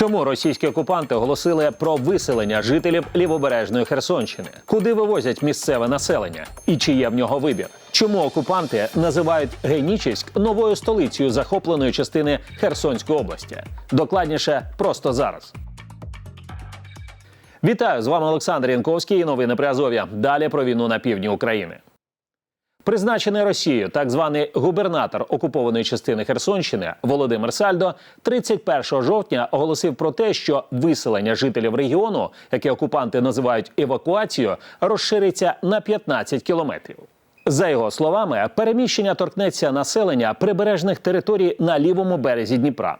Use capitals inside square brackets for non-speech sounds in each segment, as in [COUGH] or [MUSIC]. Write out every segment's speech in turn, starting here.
Чому російські окупанти оголосили про виселення жителів лівобережної Херсонщини? Куди вивозять місцеве населення? І чи є в нього вибір? Чому окупанти називають Генічеськ новою столицею захопленої частини Херсонської області? Докладніше просто зараз. Вітаю з вами Олександр Янковський. і Новини при Азов'я. Далі про війну на півдні України. Призначений Росією так званий губернатор окупованої частини Херсонщини Володимир Сальдо 31 жовтня оголосив про те, що виселення жителів регіону, яке окупанти називають евакуацією, розшириться на 15 кілометрів. За його словами, переміщення торкнеться населення прибережних територій на лівому березі Дніпра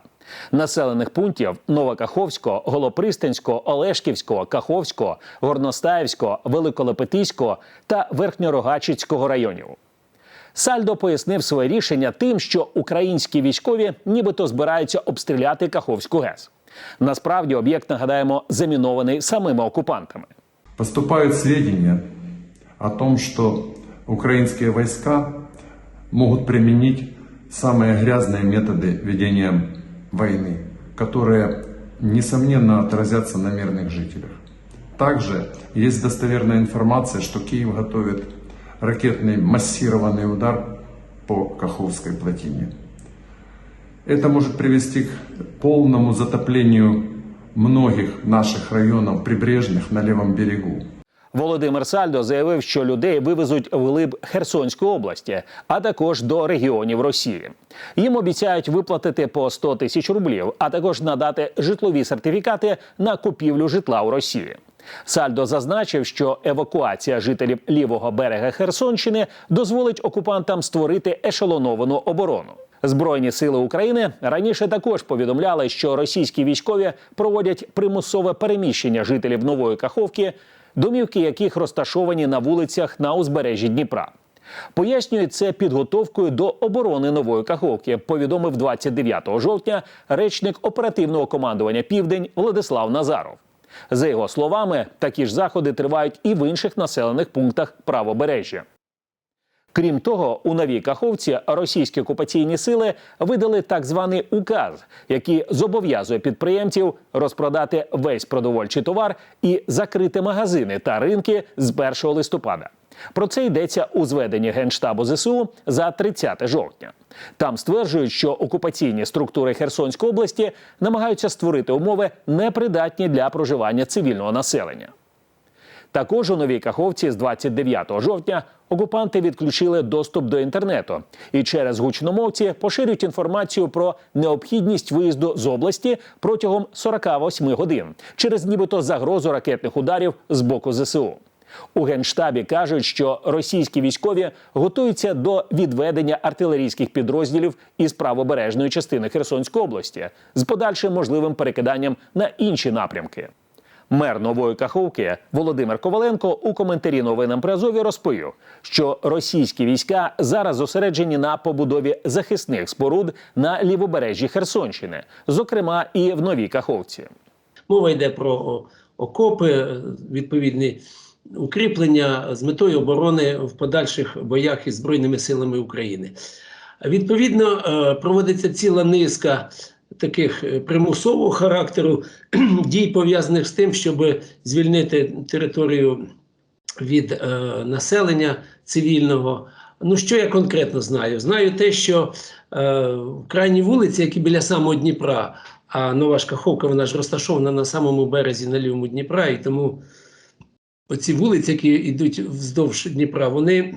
Населених пунктів Новокаховського, Голопристанського, Олешківського, Каховського, Горностаївського, Великолепетиського та Верхньорогачицького районів. Сальдо пояснив своє рішення тим, що українські військові нібито збираються обстріляти Каховську ГЕС. Насправді об'єкт нагадаємо замінований самими окупантами. Поступают сведения о том, что украинские войска могут применить самые грязные методы ведения войны, которые, несомненно, отразятся на мирных жителях. Также есть достоверная информация, что Киев готовит ракетный массированный удар по Каховской плотине. Это может привести к полному затоплению многих наших районов прибрежных на левом берегу. Володимир Сальдо заявив, що людей вивезуть вглиб Херсонської області, а також до регіонів Росії. Їм обіцяють виплатити по 100 тисяч рублів, а також надати житлові сертифікати на купівлю житла у Росії. Сальдо зазначив, що евакуація жителів лівого берега Херсонщини дозволить окупантам створити ешелоновану оборону. Збройні сили України раніше також повідомляли, що російські військові проводять примусове переміщення жителів нової Каховки, домівки яких розташовані на вулицях на узбережжі Дніпра. Пояснюють це підготовкою до оборони нової Каховки. Повідомив 29 жовтня речник оперативного командування Південь Владислав Назаров. За його словами, такі ж заходи тривають і в інших населених пунктах правобережжя. Крім того, у новій Каховці російські окупаційні сили видали так званий указ, який зобов'язує підприємців розпродати весь продовольчий товар і закрити магазини та ринки з 1 листопада. Про це йдеться у зведенні генштабу ЗСУ за 30 жовтня. Там стверджують, що окупаційні структури Херсонської області намагаються створити умови непридатні для проживання цивільного населення. Також у новій Каховці з 29 жовтня окупанти відключили доступ до інтернету і через гучномовці поширюють інформацію про необхідність виїзду з області протягом 48 годин через нібито загрозу ракетних ударів з боку ЗСУ. У генштабі кажуть, що російські військові готуються до відведення артилерійських підрозділів із правобережної частини Херсонської області з подальшим можливим перекиданням на інші напрямки. Мер нової Каховки Володимир Коваленко у коментарі новинам при Азові розповів, що російські війська зараз зосереджені на побудові захисних споруд на лівобережжі Херсонщини, зокрема і в новій Каховці. Мова йде про окопи, відповідні укріплення з метою оборони в подальших боях із Збройними силами України. Відповідно, е, проводиться ціла низка таких е, примусового характеру [CLEARS THROAT] дій, пов'язаних з тим, щоб звільнити територію від е, населення цивільного. Ну, що я конкретно знаю? Знаю те, що е, в крайній вулиці, які біля самого Дніпра, а Нова Шкаховка, вона ж розташована на самому березі на лівому Дніпра, і тому оці вулиці, які йдуть вздовж Дніпра, вони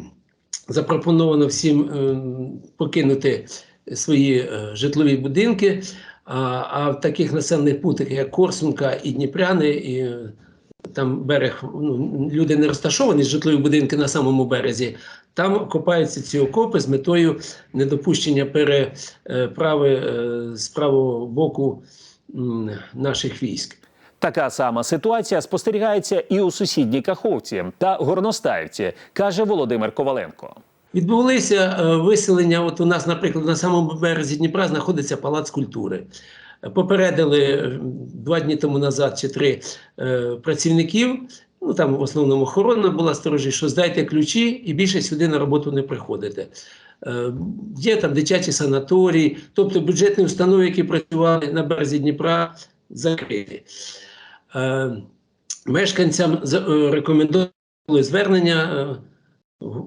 запропоновано всім е, покинути свої е, житлові будинки. А, а в таких населених пунктах, як Корсунка і Дніпряни, і е, там берег, ну, люди не розташовані, житлові будинки на самому березі, там копаються ці окопи з метою недопущення переправи е, з правого боку наших військ. Така сама ситуація спостерігається і у сусідній Каховці та Горностаївці, каже Володимир Коваленко. Відбулися е, виселення. От у нас, наприклад, на самому березі Дніпра знаходиться палац культури. Попередили е, два дні тому назад чи три е, працівників. Ну там в основному охорона була сторожі, що здайте ключі і більше сюди на роботу не приходите. Є там дитячі санаторії, тобто бюджетні установи, які працювали на березі Дніпра, закриті. Мешканцям рекомендували звернення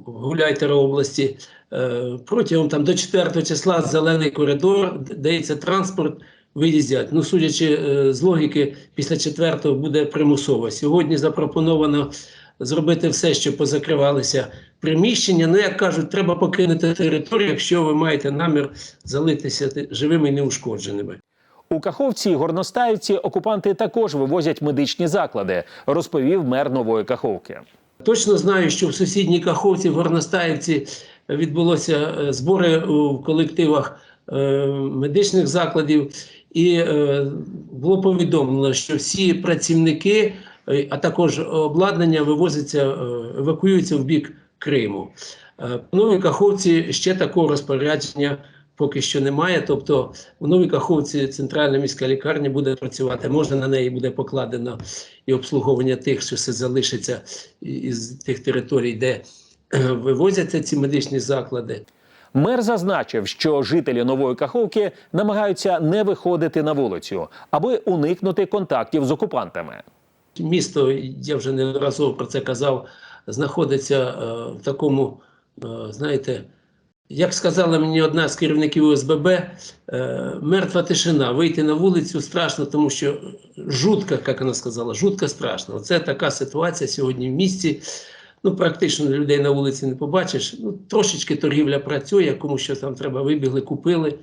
Гуляйтера області е, протягом там до 4 числа зелений коридор, дається транспорт, виїздять. Ну, судячи е, з логіки, після 4 буде примусово. Сьогодні запропоновано зробити все, щоб позакривалися приміщення. Ну, як кажуть, треба покинути територію, якщо ви маєте намір залитися живими і неушкодженими. У Каховці і Горностаївці окупанти також вивозять медичні заклади, розповів мер нової Каховки. Точно знаю, що в сусідній Каховці, в Горностаївці відбулося е, збори у колективах е, медичних закладів, і е, було повідомлено, що всі працівники, а також обладнання вивозяться, евакуюються в бік Криму. В Каховці ще такого розпорядження поки що немає. Тобто в Новій Каховці центральна міська лікарня буде працювати. Можна на неї буде покладено і обслуговування тих, що все залишиться із тих територій, де е, вивозяться ці медичні заклади. Мер зазначив, що жителі нової Каховки намагаються не виходити на вулицю, аби уникнути контактів з окупантами. Місто, я вже неодноразово про це казав, знаходиться е, в такому, е, знаєте, як сказала мені одна з керівників ОСББ, е, мертва тишина. Вийти на вулицю страшно, тому що жутко, як вона сказала, жутко страшно. Це така ситуація сьогодні в місті. Ну, практично людей на вулиці не побачиш. Ну, трошечки торгівля працює, кому що там треба, вибігли, купили.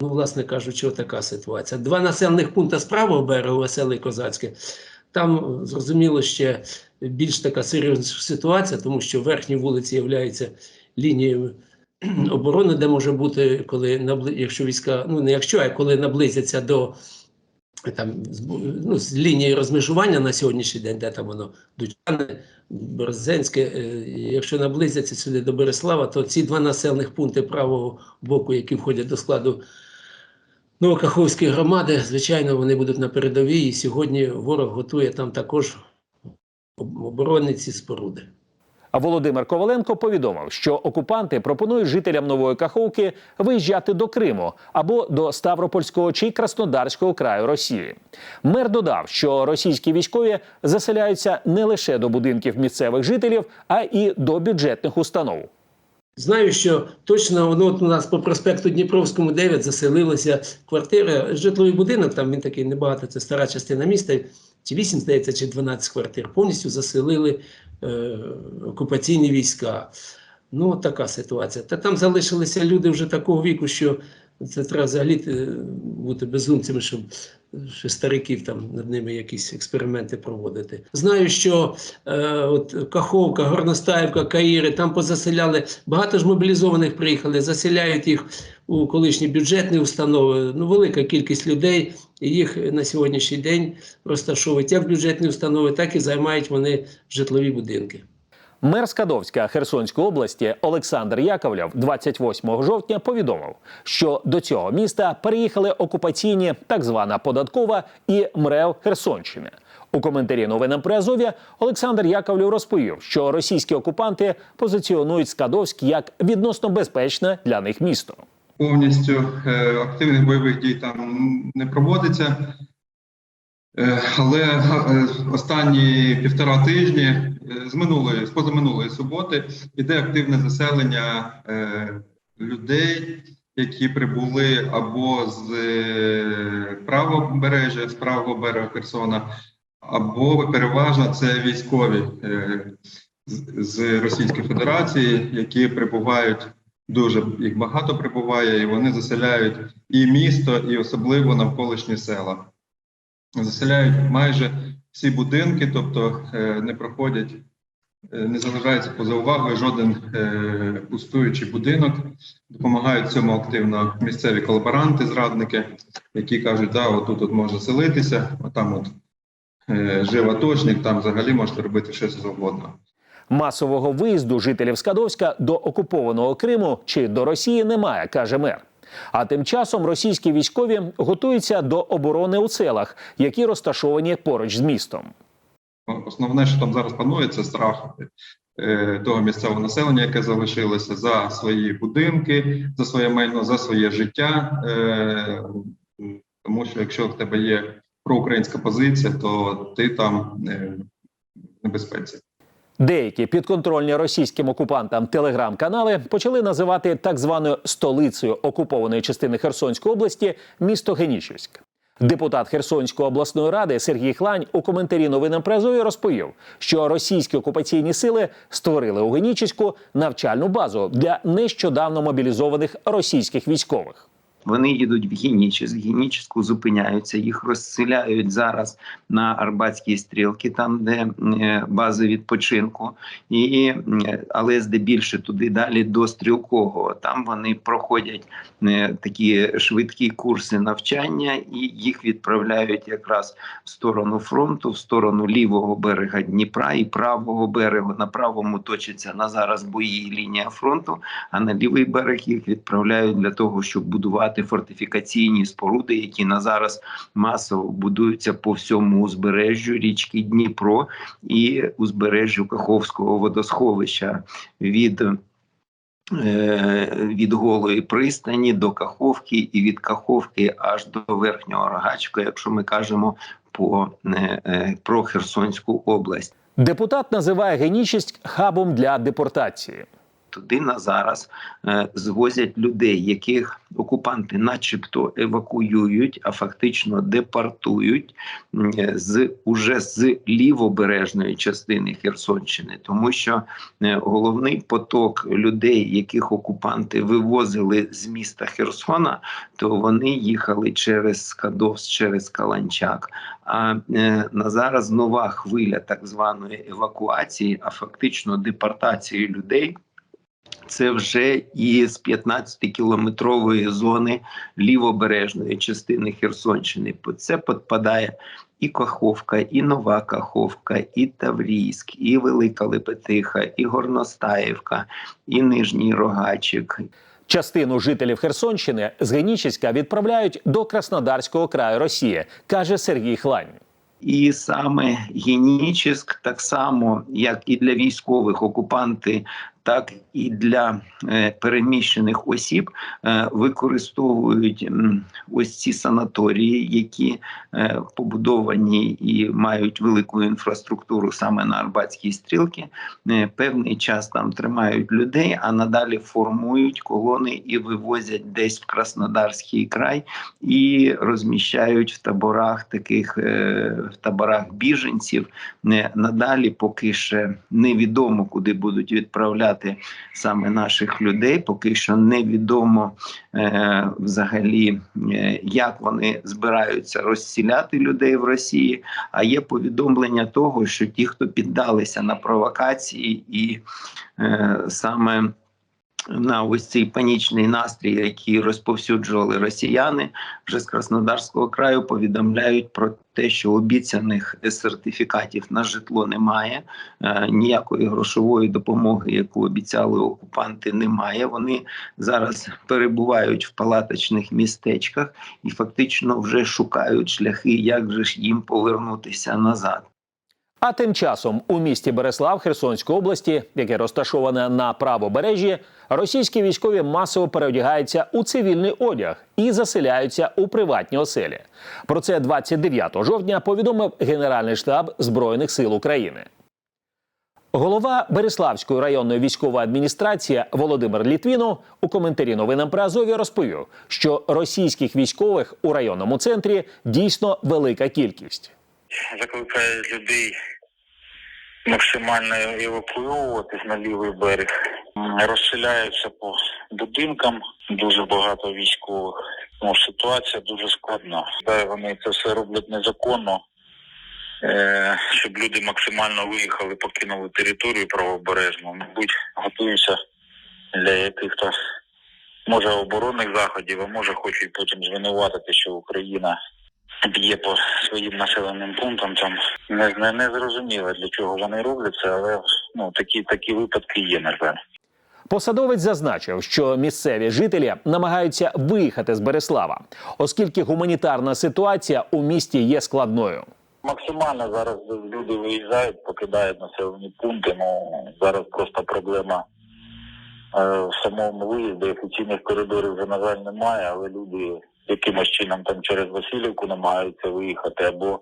Ну, власне кажучи, така ситуація. Два населених пункти з правого берегу, Веселе і Козацьке. Там зрозуміло ще більш така серйозна ситуація, тому що верхні вулиці являються лінією [CLEARS THROAT] оборони, де може бути, коли якщо війська, ну не якщо, а коли наблизяться до там ну, з лінії розмежування на сьогоднішній день, де там воно Дучани, Березенське, е, якщо наблизяться сюди до Береслава, то ці два населених пункти правого боку, які входять до складу Новокаховської громади, звичайно, вони будуть на передовій, і сьогодні ворог готує там також об- оборонні ці споруди. Володимир Коваленко повідомив, що окупанти пропонують жителям нової Каховки виїжджати до Криму або до Ставропольського чи Краснодарського краю Росії. Мер додав, що російські військові заселяються не лише до будинків місцевих жителів, а і до бюджетних установ. Знаю, що точно воно от у нас по проспекту Дніпровському 9 заселилася квартира, житловий будинок, там він такий небагато, це стара частина міста, чи 8, здається, чи 12 квартир. Повністю заселили е, окупаційні війська. Ну, така ситуація. Та там залишилися люди вже такого віку, що це треба взагалі е, бути безумцями, щоб ще стариків там над ними якісь експерименти проводити. Знаю, що е, от Каховка, Горностаївка, Каїри, там позаселяли. Багато ж мобілізованих приїхали, заселяють їх у колишні бюджетні установи. Ну, велика кількість людей, їх на сьогоднішній день розташовують як бюджетні установи, так і займають вони житлові будинки. Мер Скадовська Херсонської області Олександр Яковлєв 28 жовтня повідомив, що до цього міста переїхали окупаційні так звана податкова і МРЕВ Херсонщини. У коментарі новинам при Азов'я Олександр Яковлєв розповів, що російські окупанти позиціонують Скадовськ як відносно безпечне для них місто. повністю е, активних бойових дій там не проводиться. Е, Але е, останні півтора тижні з минулої, з позаминулої суботи іде активне заселення е, людей, які прибули або з е, правобережжя, з правого берега Херсона, або переважно це військові е, з- з Російської Федерації, які прибувають дуже їх багато прибуває, і вони заселяють і місто, і особливо навколишні села. Заселяють майже всі будинки, тобто е, не проходять, е, не залишається поза увагою жоден е, пустуючий будинок. Допомагають цьому активно місцеві колаборанти, зрадники, які кажуть, да, отут от можна селитися, отам от е, жив аточник, там взагалі можете робити щось завгодно. Масового виїзду жителів Скадовська до окупованого Криму чи до Росії немає, каже мер. А тим часом російські військові готуються до оборони у селах, які розташовані поруч з містом. Основне, що там зараз панує, це страх е, того місцевого населення, яке залишилося за свої будинки, за своє майно, за своє життя. Е, тому що якщо в тебе є проукраїнська позиція, то ти там е, в небезпеці. Деякі підконтрольні російським окупантам телеграм-канали почали називати так званою столицею окупованої частини Херсонської області місто Генічівськ. Депутат Херсонської обласної ради Сергій Хлань у коментарі новинам Презові розповів, що російські окупаційні сили створили у Генічівську навчальну базу для нещодавно мобілізованих російських військових. Вони їдуть в Генічес, в Геніческу зупиняються, їх розселяють зараз на Арбатській стрілки, там де е, база відпочинку, і але здебільше туди далі до стрілкового. Там вони проходять е, такі швидкі курси навчання, і їх відправляють якраз в сторону фронту, в сторону лівого берега Дніпра і правого берегу. На правому точиться на зараз бої лінія фронту, а на лівий берег їх відправляють для того, щоб будувати фортифікаційні споруди, які на зараз масово будуються по всьому узбережжю річки Дніпро і узбережжю Каховського водосховища від. е, Від голої пристані до Каховки і від Каховки аж до верхнього Рогачка, якщо ми кажемо по е, е, про Херсонську область. Депутат називає Генічість хабом для депортації. Туди на зараз е, звозять людей, яких окупанти, начебто, евакуюють, а фактично депортують е, з уже з лівобережної частини Херсонщини, тому що е, головний поток людей, яких окупанти вивозили з міста Херсона, то вони їхали через Скадовськ, через Каланчак. А е, на зараз нова хвиля так званої евакуації, а фактично депортації людей. Це вже із 15-кілометрової зони лівобережної частини Херсонщини. По це підпадає і Каховка, і Нова Каховка, і Таврійськ, і Велика Лепетиха, і Горностаївка, і Нижній Рогачик, Частину жителів Херсонщини з Генічеська відправляють до Краснодарського краю Росії, каже Сергій Хлань. І саме Генічеськ, так само як і для військових окупанти, так і для е, переміщених осіб е, використовують ось ці санаторії, які е, побудовані і мають велику інфраструктуру саме на Арбатській стрілці. Е, певний час там тримають людей, а надалі формують колони і вивозять десь в Краснодарський край і розміщають в таборах таких в таборах біженців. Надалі, поки ще невідомо, куди будуть відправляти саме наших людей. Поки що невідомо е, взагалі, е, як вони збираються розсіляти людей в Росії. А є повідомлення того, що ті, хто піддалися на провокації, і е, саме на ось цей панічний настрій, який розповсюджували росіяни, вже з Краснодарського краю повідомляють про те, що обіцяних сертифікатів на житло немає, е, ніякої грошової допомоги, яку обіцяли окупанти, немає. Вони зараз перебувають в палаточних містечках і фактично вже шукають шляхи, як же ж їм повернутися назад. А тим часом у місті Береслав Херсонської області, яке розташоване на правобережжі, російські військові масово переодягаються у цивільний одяг і заселяються у приватні оселі. Про це 29 жовтня повідомив Генеральний штаб Збройних сил України. Голова Береславської районної військової адміністрації Володимир Літвінов у коментарі новинам при Азові розповів, що російських військових у районному центрі дійсно велика кількість. закликає людей максимально евакуюватись на лівий берег. Розселяються по будинкам, дуже багато військових. Ну, ситуація дуже складна. Вони це все роблять незаконно, е, щоб люди максимально виїхали, покинули територію правобережну. Мабуть, готуються для яких-то може оборонних заходів, а може хочуть потім звинуватити, що Україна б'є по своїм населеним пунктам. Там не, не, не зрозуміло для чого вони роблять це, але ну такі такі випадки є, на жаль. Посадовець зазначив, що місцеві жителі намагаються виїхати з Береслава, оскільки гуманітарна ситуація у місті є складною. Максимально зараз люди виїжджають, покидають населені пункти. Ну зараз просто проблема е, в самому виїзді. Офіційних коридорів вже на жаль немає, але люди якимось чином там через Васильівку намагаються виїхати або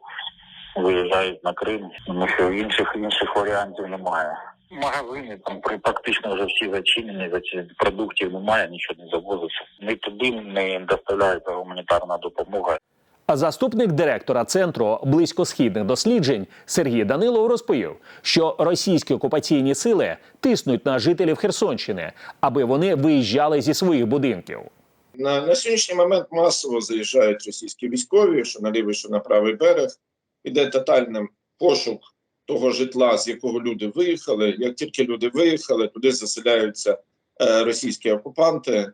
виїжджають на Крим, тому що інших інших варіантів немає. Магазини там при- практично вже всі зачинені, зач- продуктів немає, нічого не завозиться. Ні туди не доставляється гуманітарна допомога. А заступник директора центру близькосхідних досліджень Сергій Данилов розповів, що російські окупаційні сили тиснуть на жителів Херсонщини, аби вони виїжджали зі своїх будинків. На, на сьогоднішній момент масово заїжджають російські військові, що на лівий, що на правий берег. Іде тотальний пошук того житла, з якого люди виїхали. Як тільки люди виїхали, туди заселяються е, російські окупанти.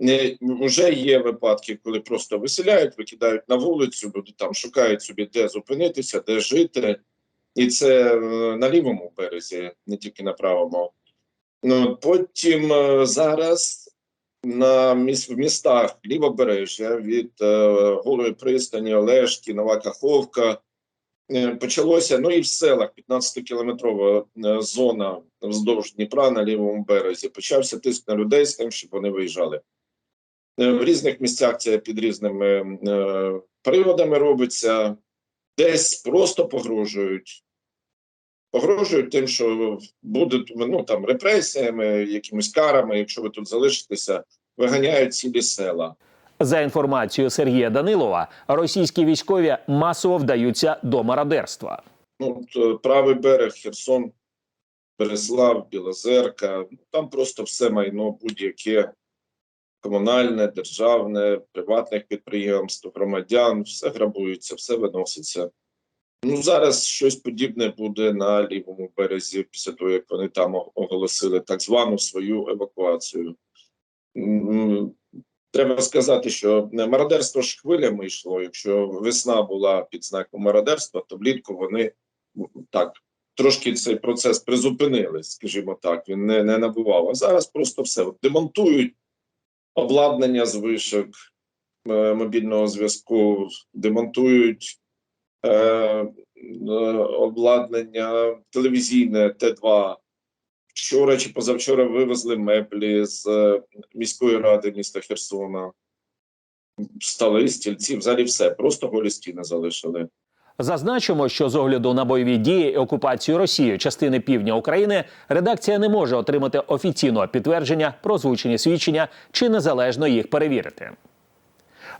Не, вже є випадки, коли просто виселяють, викидають на вулицю, люди там шукають собі, де зупинитися, де жити. І це е, на лівому березі, не тільки на правому. Ну, потім е, зараз на міс- в містах лівобережжя від е, Голої пристані, Олешки, Нова Каховка е, почалося. Ну і в селах 15-кілометрова е, зона вздовж Дніпра на лівому березі. Почався тиск на людей з тим, щоб вони виїжджали. Е, в різних місцях це під різними е, приводами робиться, десь просто погрожують. Погрожують тим, що будуть ну, там, репресіями, якимись карами, якщо ви тут залишитеся, виганяють цілі села. За інформацією Сергія Данилова, російські військові масово вдаються до мародерства. Ну, от, е, правий берег, Херсон, Береслав, Білозерка. Там просто все майно будь-яке комунальне, державне, приватних підприємств, громадян, все грабується, все виноситься. Ну, зараз щось подібне буде на лівому березі, після того, як вони там оголосили так звану свою евакуацію. Треба сказати, що мародерство ж хвилями йшло. Якщо весна була під знаком мародерства, то влітку вони так трошки цей процес призупинили, скажімо так. Він не, не набував. А зараз просто все демонтують обладнання з вишок мобільного зв'язку, демонтують обладнання телевізійне Т2. Вчора чи позавчора вивезли меблі з е, міської ради міста Херсона. Столи, стільці, взагалі все. Просто голі стіни залишили. Зазначимо, що з огляду на бойові дії і окупацію Росією частини півдня України редакція не може отримати офіційного підтвердження про озвучені свідчення чи незалежно їх перевірити.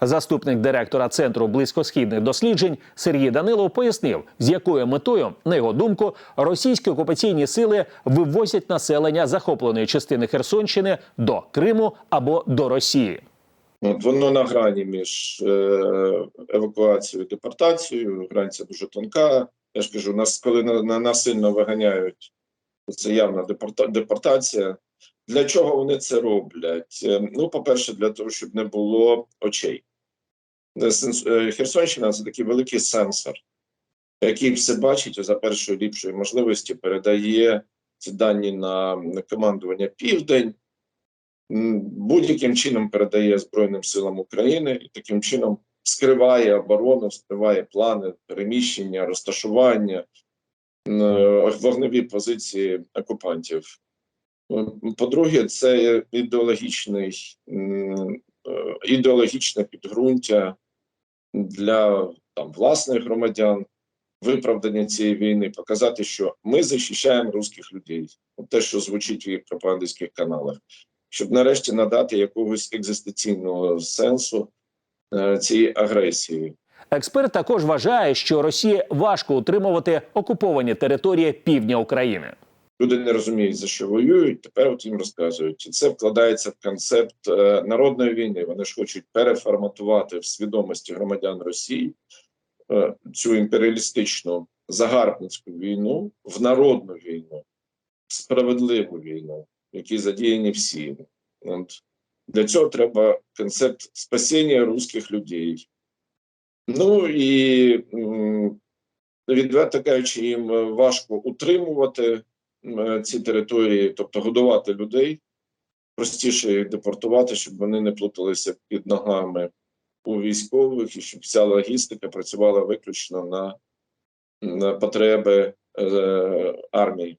Заступник директора центру близькосхідних досліджень Сергій Данилов пояснив, з якою метою, на його думку, російські окупаційні сили вивозять населення захопленої частини Херсонщини до Криму або до Росії. От воно на грані між е, евакуацією і депортацією. Грань ця дуже тонка. Я ж кажу, нас коли на, на насильно виганяють, це явна депорта, депортація. Для чого вони це роблять? Е, Ну, по-перше, для того, щоб не було очей. Е, е, Херсонщина це такий великий сенсор, який все бачить за першої ліпшої можливості передає ці дані на командування Південь будь-яким чином передає Збройним силам України і таким чином скриває оборону, скриває плани переміщення, розташування, вогневі позиції окупантів. По-друге, це ідеологічний, е, ідеологічне підґрунтя для там, власних громадян, виправдання цієї війни, показати, що ми захищаємо русських людей. От те, що звучить в їх пропагандистських каналах щоб нарешті надати якогось екзистенційного сенсу е, цій агресії. Експерт також вважає, що Росії важко утримувати окуповані території півдня України. Люди не розуміють за що воюють. Тепер от їм розказують, і це вкладається в концепт е, народної війни. Вони ж хочуть переформатувати в свідомості громадян Росії е, цю імперіалістичну загарбницьку війну в народну війну, в справедливу війну, в якій задіяні всі. От. Для цього треба концепт спасіння русських людей. Ну і відверто кажучи, їм важко утримувати ці території, тобто годувати людей, простіше їх депортувати, щоб вони не плуталися під ногами у військових і щоб вся логістика працювала виключно на, на потреби е, армії.